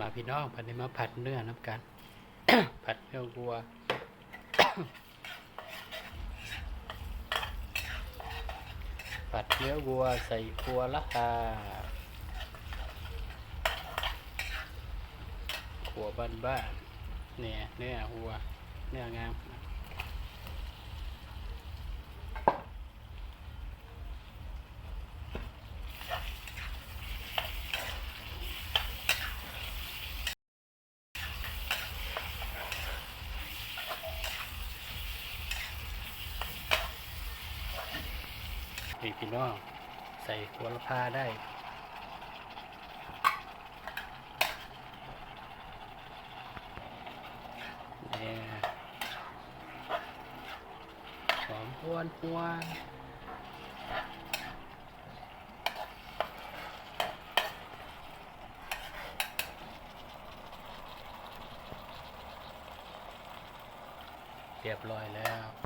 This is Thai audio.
มาพี่น้องผัดนี้มาผัดเนื้อน้ำกัน ผัดเนื้อวัวผัดเนื้อวัวใส่ครัวละค่ะขัวบ้านบ้านๆเนี่ยเนื้อวัวเนื้องาม นี่พี่น้อง ใส่หัวละพาได้เนี่ยหอมหวนหวนเรียบร้อยแล้ว